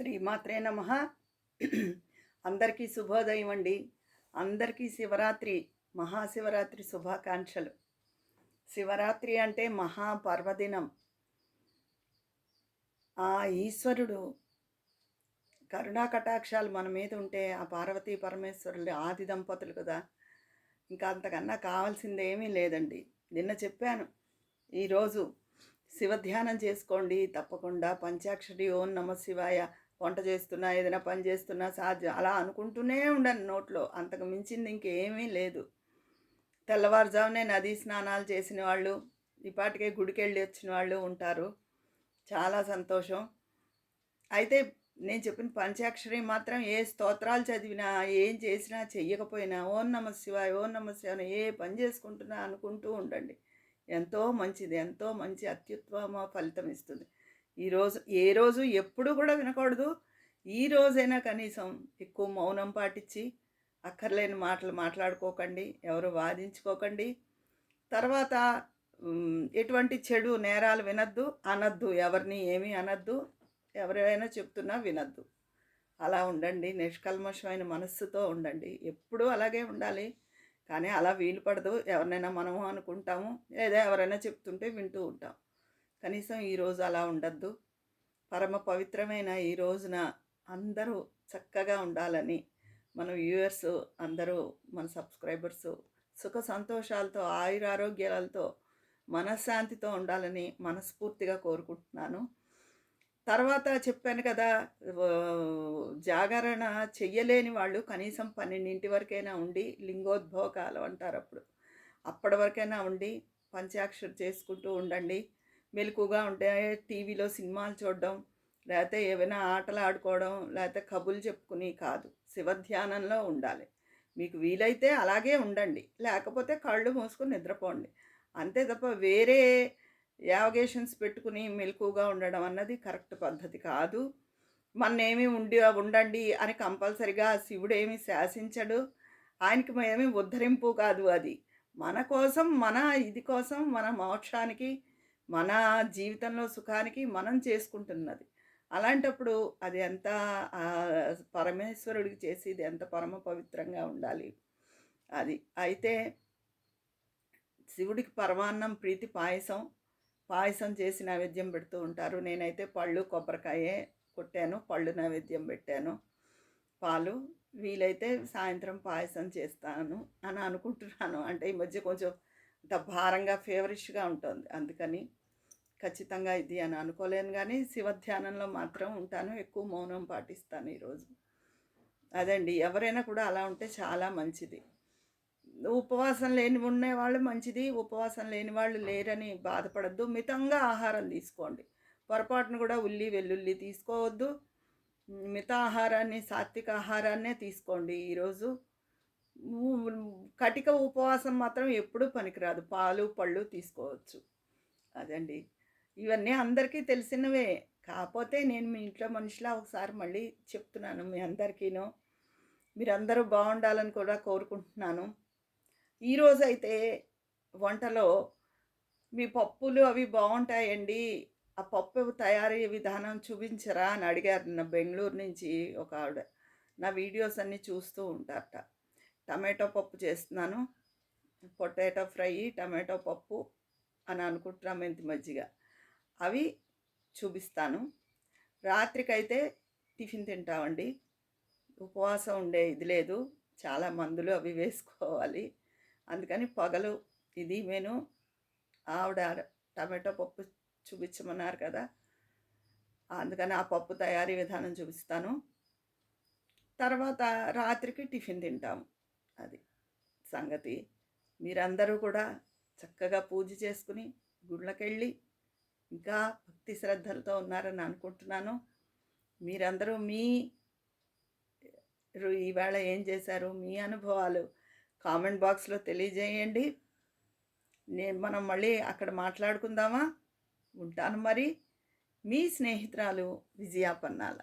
శ్రీమాత్రే నమ. అందరికీ శుభోదయం అండి. అందరికీ శివరాత్రి మహాశివరాత్రి శుభాకాంక్షలు. శివరాత్రి అంటే మహాపర్వదినం. ఆ ఈశ్వరుడు కరుణా కటాక్షాలు మన మీద ఉంటే ఆ పార్వతీ పరమేశ్వరులు ఆది దంపతులు కదా. ఇంకా అంతకన్నా కావాల్సింది ఏమీ లేదండి. నిన్న చెప్పాను. ఈరోజు శివధ్యానం చేసుకోండి. తప్పకుండా పంచాక్షరి ఓం నమ శివాయ. వంట చేస్తున్నా ఏదైనా పని చేస్తున్నా సాధ్యం. అలా అనుకుంటూనే ఉండను నోట్లో. అంతకు మించింది ఇంకేమీ లేదు. తెల్లవారుజామునే నదీ స్నానాలు చేసిన వాళ్ళు ఇప్పటికే గుడికెళ్ళి వచ్చిన వాళ్ళు ఉంటారు. చాలా సంతోషం. అయితే నేను చెప్పిన పంచాక్షరి మాత్రం ఏ స్తోత్రాలు చదివినా ఏం చేసినా చెయ్యకపోయినా ఓం నమ శివాయ ఓం నమ శివాయ ఏ పని చేసుకుంటున్నా అనుకుంటూ ఉండండి. ఎంతో మంచిది ఎంతో మంచి అత్యుత్తమ ఫలితం ఇస్తుంది. ఈరోజు ఏ రోజు ఎప్పుడు కూడా వినకూడదు. ఈ రోజైనా కనీసం ఎక్కువ మౌనం పాటించి అక్కర్లేని మాటలు మాట్లాడుకోకండి ఎవరు వాదించుకోకండి. తర్వాత ఎటువంటి చెడు నేరాలు వినద్దు అనద్దు ఎవరిని ఏమీ అనద్దు ఎవరైనా చెప్తున్నా వినద్దు. అలా ఉండండి నిష్కల్మషమైన మనస్సుతో ఉండండి. ఎప్పుడూ అలాగే ఉండాలి కానీ అలా వీలు పడదు. ఎవరినైనా మనము అనుకుంటాము లేదా ఎవరైనా చెప్తుంటే వింటూ ఉంటాం. కనీసం ఈరోజు అలా ఉండద్దు. పరమ పవిత్రమైన ఈ రోజున అందరూ చక్కగా ఉండాలని మన వ్యూయర్స్ అందరూ మన సబ్స్క్రైబర్స్ సుఖ సంతోషాలతో ఆయురారోగ్యాలతో మనశ్శాంతితో ఉండాలని మనస్ఫూర్తిగా కోరుకుంటున్నాను. తర్వాత చెప్పాను కదా జాగరణ చెయ్యలేని వాళ్ళు కనీసం పన్నెండింటి వరకైనా ఉండి లింగోద్భవ కాలం అంటారు అప్పుడు. అప్పటి వరకైనా ఉండి పంచాక్షరి చేసుకుంటూ ఉండండి. మెలకుగా ఉంటే టీవీలో సినిమాలు చూడడం లేకపోతే ఏవైనా ఆటలు ఆడుకోవడం లేకపోతే కబుర్లు చెప్పుకుని కాదు. శివధ్యానంలో ఉండాలి. మీకు వీలైతే అలాగే ఉండండి. లేకపోతే కళ్ళు మూసుకొని నిద్రపోండి. అంతే తప్ప వేరే యావగేషన్స్ పెట్టుకుని మెలకుగా ఉండడం అన్నది కరెక్ట్ పద్ధతి కాదు. మన్నేమి ఉండి ఉండండి అని కంపల్సరిగా శివుడు శాసించడు. ఆయనకి ఏమి ఉద్ధరింపు కాదు అది. మన కోసం మన ఇది కోసం మన మోక్షానికి మన జీవితంలో సుఖానికి మనం చేసుకుంటున్నది. అలాంటప్పుడు అది ఎంత పరమేశ్వరుడికి చేసేది ఎంత పరమ పవిత్రంగా ఉండాలి. అది అయితే శివుడికి పరమాన్నం ప్రీతి పాయసం పాయసం చేసి నైవేద్యం పెడుతూ ఉంటారు. నేనైతే పళ్ళు కొబ్బరికాయే కొట్టాను పళ్ళు నైవేద్యం పెట్టాను. పాలు వీలైతే సాయంత్రం పాయసం చేస్తాను అని అనుకుంటున్నాను. అంటే ఈ మధ్య కొంచెం అంత భారంగా ఫేవరిష్గా ఉంటుంది. అందుకని ఖచ్చితంగా ఇది అని అనుకోలేను కానీ శివధ్యానంలో మాత్రం ఉంటాను. ఎక్కువ మౌనం పాటిస్తాను ఈరోజు అదండి. ఎవరైనా కూడా అలా ఉంటే చాలా మంచిది. ఉపవాసం లేని ఉండేవాళ్ళు మంచిది. ఉపవాసం లేని వాళ్ళు లేరని బాధపడద్దు. మితంగా ఆహారం తీసుకోండి. పొరపాటును కూడా ఉల్లి వెల్లుల్లి తీసుకోవద్దు. మిత ఆహారాన్ని సాత్విక ఆహారాన్నే తీసుకోండి ఈరోజు కటిక ఉపవాసం మాత్రం ఎప్పుడూ పనికిరాదు పాలు పళ్ళు తీసుకోవచ్చు అదండి ఇవన్నీ అందరికీ తెలిసినవే. కాకపోతే నేను మీ ఇంట్లో మనిషిలా ఒకసారి మళ్ళీ చెప్తున్నాను మీ అందరికీను. మీరందరూ బాగుండాలని కూడా కోరుకుంటున్నాను. ఈరోజు అయితే వంటలో మీ పప్పులు అవి బాగుంటాయండి. ఆ పప్పు తయారీ విధానం చూపించరా అని అడిగారు నా బెంగళూరు నుంచి ఒక ఆవిడ. నా వీడియోస్ అన్నీ చూస్తూ ఉంటారట. టమాటో పప్పు చేస్తున్నాను. పొటాటో ఫ్రై టమాటో పప్పు అని అనుకుంటున్నాం మెంతి మజ్జిగ. అవి చూపిస్తాను. రాత్రికైతే టిఫిన్ తింటామండి. ఉపవాసం ఉండే ఇది లేదు. చాలా మందులు అవి వేసుకోవాలి. అందుకని పగలు ఇది నేను ఆవిడ టమాటో పప్పు చూపించమన్నారు కదా. అందుకని ఆ పప్పు తయారీ విధానం చూపిస్తాను. తర్వాత రాత్రికి టిఫిన్ తింటాము. అది సంగతి. మీరందరూ కూడా చక్కగా పూజ చేసుకుని గుళ్ళకెళ్ళి ఇంకా భక్తి శ్రద్ధలతో ఉన్నారని అనుకుంటున్నాను. మీరందరూ మీ రు- ఈవేళ ఏం చేశారు? మీ అనుభవాలు కామెంట్ బాక్స్లో తెలియజేయండి. నేను మనం మళ్ళీ అక్కడ మాట్లాడుకుందామా? ఉంటాను మరి. మీ స్నేహితురాలు విజయాపన్నాల.